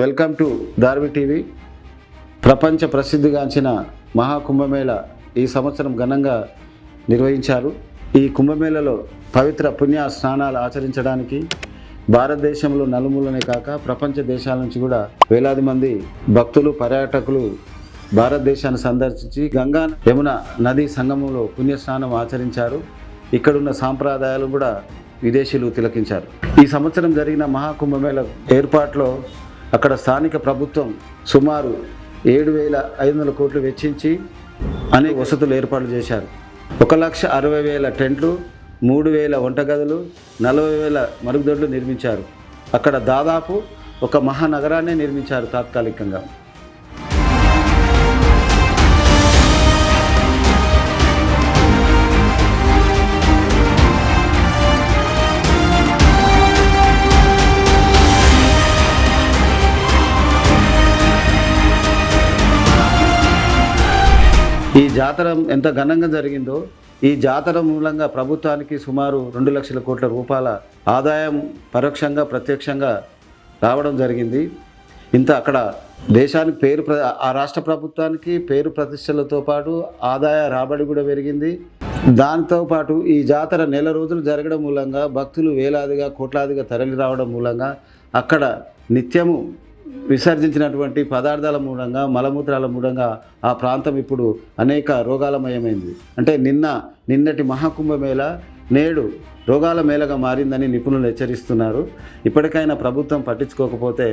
Welcome to Darvi TV ప్రపంచ ప్రసిద్ధిగాంచిన మహాకుంభమేళ ఈ సంవత్సరం ఘనంగా నిర్వహించారు. ఈ కుంభమేళలో పవిత్ర పుణ్య స్నానాలు ఆచరించడానికి భారతదేశంలో నలుమూలనే కాక ప్రపంచ దేశాల నుంచి కూడా వేలాది మంది భక్తులు పర్యాటకులు భారతదేశాన్ని సందర్శించి గంగా యమున నదీ సంగమంలో పుణ్యస్నానం ఆచరించారు. ఇక్కడున్న సాంప్రదాయాలు కూడా విదేశీయులు తిలకించారు. ఈ సంవత్సరం జరిగిన మహాకుంభమేళ ఏర్పాట్లో అక్కడ స్థానిక ప్రభుత్వం సుమారు ఏడు వేల ఐదు వందల కోట్లు వెచ్చించి అనేక వసతులు ఏర్పాటు చేశారు. ఒక లక్ష అరవై వేల టెంట్లు మూడు వేల వంటగదులు నలభై వేల మరుగుదొడ్లు నిర్మించారు. అక్కడ దాదాపు ఒక మహానగరాన్ని నిర్మించారు తాత్కాలికంగా. ఈ జాతర ఎంత ఘనంగా జరిగిందో ఈ జాతర మూలంగా ప్రభుత్వానికి సుమారు రెండు లక్షల కోట్ల రూపాయల ఆదాయం పరోక్షంగా ప్రత్యక్షంగా రావడం జరిగింది. ఇంత అక్కడ దేశానికి పేరు ప్ర ఆ రాష్ట్ర ప్రభుత్వానికి పేరు ప్రతిష్టలతో పాటు ఆదాయ రాబడి కూడా పెరిగింది. దానితో పాటు ఈ జాతర నెల రోజులు జరగడం మూలంగా భక్తులు వేలాదిగా కోట్లాదిగా తరలి రావడం మూలంగా అక్కడ నిత్యము విసర్జించినటువంటి పదార్థాల మూలంగా మలమూత్రాల మూలంగా ఆ ప్రాంతం ఇప్పుడు అనేక రోగాలమయమైంది. అంటే నిన్న నిన్నటి మహాకుంభమేళ నేడు రోగాల మేళగా మారిందని నిపుణులు హెచ్చరిస్తున్నారు. ఇప్పటికైనా ప్రభుత్వం పట్టించుకోకపోతే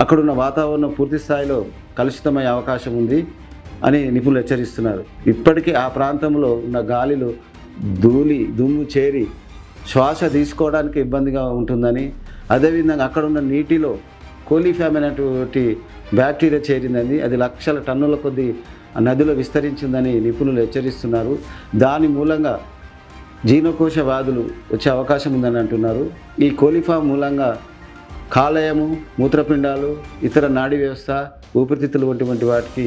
అక్కడున్న వాతావరణం పూర్తి స్థాయిలో కలుషితమయ్యే అవకాశం ఉంది అని నిపుణులు హెచ్చరిస్తున్నారు. ఇప్పటికీ ఆ ప్రాంతంలో ఉన్న గాలిలో ధూళి దుమ్ము చేరి శ్వాస తీసుకోవడానికి ఇబ్బందిగా ఉంటుందని అదేవిధంగా అక్కడున్న నీటిలో కోలీఫామ్ అనేటువంటి బ్యాక్టీరియా చేరిందని అది లక్షల టన్నుల కొద్ది నదిలో విస్తరించిందని నిపుణులు హెచ్చరిస్తున్నారు. దాని మూలంగా జీర్ణకోశ వ్యాధులు వచ్చే అవకాశం ఉందని అంటున్నారు. ఈ కోలిఫామ్ మూలంగా కాలేయము మూత్రపిండాలు ఇతర నాడీ వ్యవస్థ ఊపిరితిత్తులు వంటి వాటికి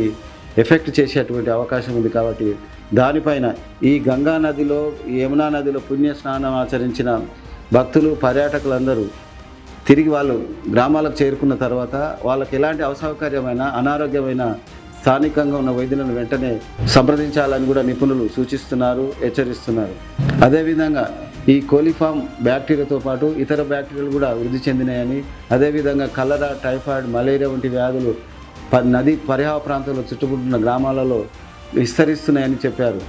ఎఫెక్ట్ చేసేటువంటి అవకాశం ఉంది కాబట్టి దానిపైన ఈ గంగా నదిలో యమునా నదిలో పుణ్య స్నానం ఆచరించిన భక్తులు పర్యాటకులందరూ తిరిగి వాళ్ళు గ్రామాలకు చేరుకున్న తర్వాత వాళ్ళకి ఎలాంటి అసౌకర్యమైన అనారోగ్యమైన స్థానికంగా ఉన్న వైద్యులను వెంటనే సంప్రదించాలని కూడా నిపుణులు సూచిస్తున్నారు హెచ్చరిస్తున్నారు. అదేవిధంగా ఈ కోలిఫామ్ బ్యాక్టీరియాతో పాటు ఇతర బ్యాక్టీరియాలు కూడా వృద్ధి చెందినాయని అదేవిధంగా కలరా టైఫాయిడ్ మలేరియా వంటి వ్యాధులు ప నది పరిహార ప్రాంతంలో చుట్టుముట్టున్న గ్రామాలలో విస్తరిస్తున్నాయని చెప్పారు.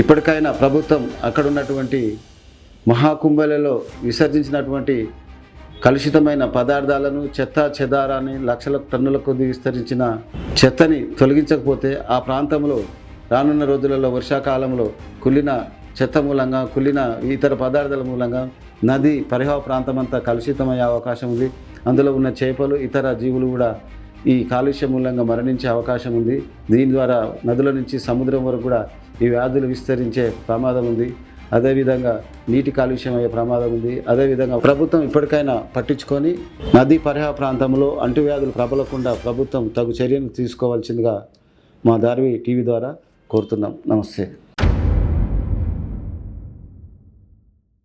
ఇప్పటికైనా ప్రభుత్వం అక్కడ ఉన్నటువంటి మహాకుంభలలో విసర్జించినటువంటి కలుషితమైన పదార్థాలను చెత్త చెదారాన్ని లక్షల టన్నుల కొద్ది విస్తరించిన చెత్తని తొలగించకపోతే ఆ ప్రాంతంలో రానున్న రోజులలో వర్షాకాలంలో కుళ్ళిన చెత్త మూలంగా కుళ్ళిన ఇతర పదార్థాల మూలంగా నది పరిహావ ప్రాంతం అంతా కలుషితమయ్యే అవకాశం ఉంది. అందులో ఉన్న చేపలు ఇతర జీవులు కూడా ఈ కాలుష్య మూలంగా మరణించే అవకాశం ఉంది. దీని ద్వారా నదుల నుంచి సముద్రం వరకు కూడా ఈ వ్యాధులు విస్తరించే ప్రమాదం ఉంది. అదేవిధంగా నీటి కాలుష్యం అయ్యే ప్రమాదం ఉంది. అదేవిధంగా ప్రభుత్వం ఇప్పటికైనా పట్టించుకొని నదీ పరిహార ప్రాంతంలో అంటువ్యాధులు ప్రబలకుండా ప్రభుత్వం తగు చర్యలు తీసుకోవాల్సిందిగా మా దార్వి టీవీ ద్వారా కోరుతున్నాం. నమస్తే.